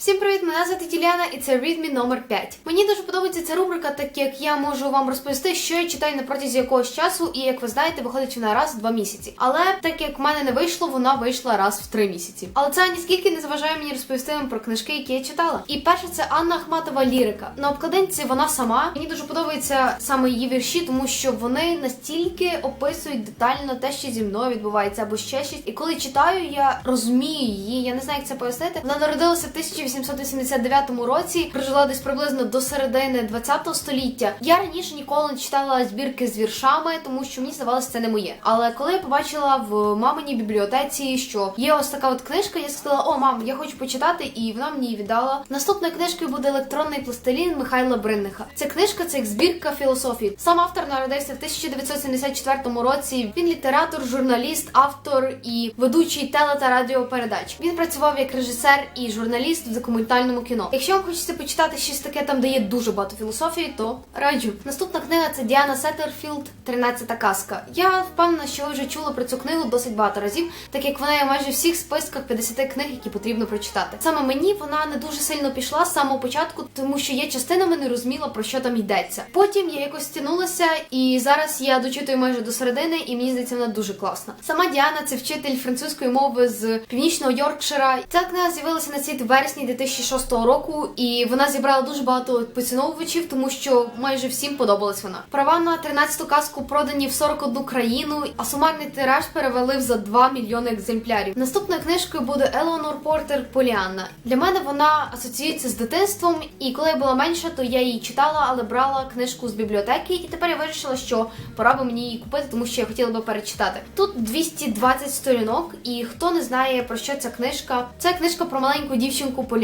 Всім привіт! Мене звати Тіляна і це Me номер 5. Мені дуже подобається ця рубрика, так як я можу вам розповісти, що я читаю на протязі якогось часу, і як ви знаєте, виходить вона раз в два місяці. Але так як в мене не вийшло, вона вийшла раз в три місяці. Але це ніскільки не заважає мені розповісти вам про книжки, які я читала. І перша це Анна Ахматова Лірика. На обкладинці вона сама. Мені дуже подобаються саме її вірші, тому що вони настільки описують детально те, що зі мною відбувається, або ще щось. І коли читаю, я розумію її. Я не знаю, як це пояснити. Вона народилася в 1889 році, прожила десь приблизно до середини 20 століття. Я раніше ніколи не читала збірки з віршами, тому що мені здавалося, це не моє. Але коли я побачила в маминій бібліотеці, що є ось така от книжка, я сказала: О, мам, я хочу почитати, і вона мені її віддала. Наступною книжкою буде електронний пластилін Михайла Бринниха. Ця книжка це як збірка філософії. Сам автор народився в 1974 році. Він літератор, журналіст, автор і ведучий теле та радіопередач. Він працював як режисер і журналіст в документальному кіно. Якщо вам хочеться почитати щось таке, там де є дуже багато філософії, то раджу. Наступна книга це Діана Сеттерфілд, 13 казка. Я впевнена, що ви вже чули про цю книгу досить багато разів, так як вона є майже в всіх списках 50 книг, які потрібно прочитати. Саме мені вона не дуже сильно пішла з самого початку, тому що є частинами не розуміла про що там йдеться. Потім я якось стягнулася, і зараз я дочитую майже до середини, і мені здається, вона дуже класна. Сама Діана це вчитель французької мови з північного Йоркшира. Ця книга з'явилася на світ вересні 2006 року, і вона зібрала дуже багато поціновувачів, тому що майже всім подобалась вона. Права на 13-ту казку продані в 41 країну, а сумарний тираж перевели за 2 мільйони екземплярів. Наступною книжкою буде Елеонор Портер Поліанна. Для мене вона асоціюється з дитинством, і коли я була менша, то я її читала, але брала книжку з бібліотеки, і тепер я вирішила, що пора би мені її купити, тому що я хотіла би перечитати. Тут 220 сторінок, і хто не знає про що ця книжка, це книжка про маленьку дівчинку Поліанну,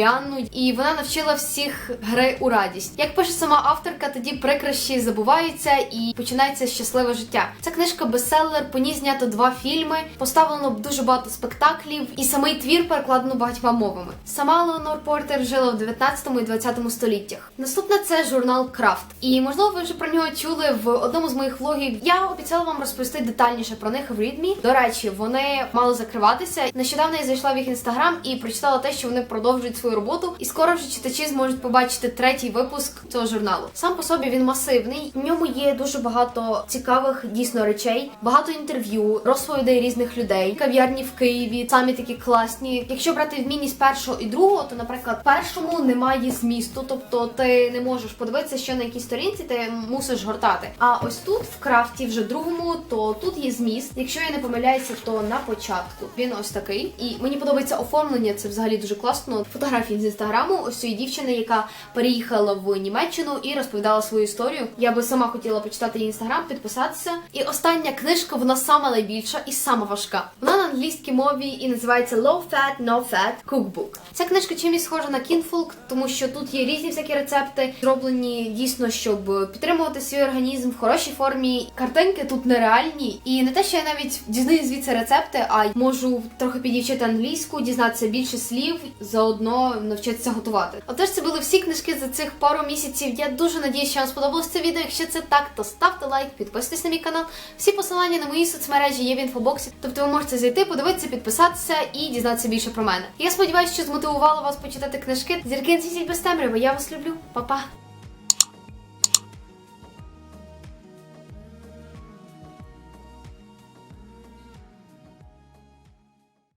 і вона навчила всіх гри у радість. Як пише сама авторка, тоді прикрощі забуваються і починається щасливе життя. Ця книжка бестселер, по ній знято два фільми, поставлено дуже багато спектаклів, і самий твір перекладено багатьма мовами. Сама Леонор Портер жила в 19 і 20 століттях. Наступне це журнал Крафт. І можливо, ви вже про нього чули в одному з моїх влогів. Я обіцяла вам розповісти детальніше про них в README. До речі, вони мали закриватися. Нещодавно я зайшла в їх інстаграм і прочитала те, що вони продовжують свою роботу. І скоро вже читачі зможуть побачити третій випуск цього журналу. Сам по собі він масивний. В ньому є дуже багато цікавих дійсно речей, багато інтерв'ю, розповідей різних людей, кав'ярні в Києві, самі такі класні. Якщо брати відмінність першого і другого, то, наприклад, першому немає змісту, тобто ти не можеш подивитися, що на якій сторінці ти мусиш гортати. А ось тут в крафті, вже другому, то тут є зміст. Якщо я не помиляюся, то на початку він ось такий. І мені подобається оформлення. Це взагалі дуже класно. Фотографії з інстаграму ось цієї дівчини, яка переїхала в Німеччину і розповідала свою історію. Я би сама хотіла почитати її інстаграм, підписатися. І остання книжка, вона сама найбільша і сама важка. Вона на англійській мові і називається Low Fat, No Fat Cookbook. Ця книжка чимось схожа на Kinfolk, тому що тут є різні всякі рецепти, зроблені дійсно, щоб підтримувати свій організм в хорошій формі. Картинки тут нереальні, і не те, що я навіть дізнаю звідси рецепти, а можу трохи підівчити англійську, дізнатися більше слів, заодно навчитися готувати. Отож, це були всі книжки за цих пару місяців. Я дуже надіюсь, що вам сподобалось це відео. Якщо це так, то ставте лайк, підписуйтесь на мій канал. Всі посилання на мої соцмережі є в інфобоксі. Тобто ви можете зайти, подивитися, підписатися і дізнатися більше про мене. Я сподіваюся, що змотивувала вас почитати книжки. Зірки не світять без темряви. Я вас люблю, Па-па!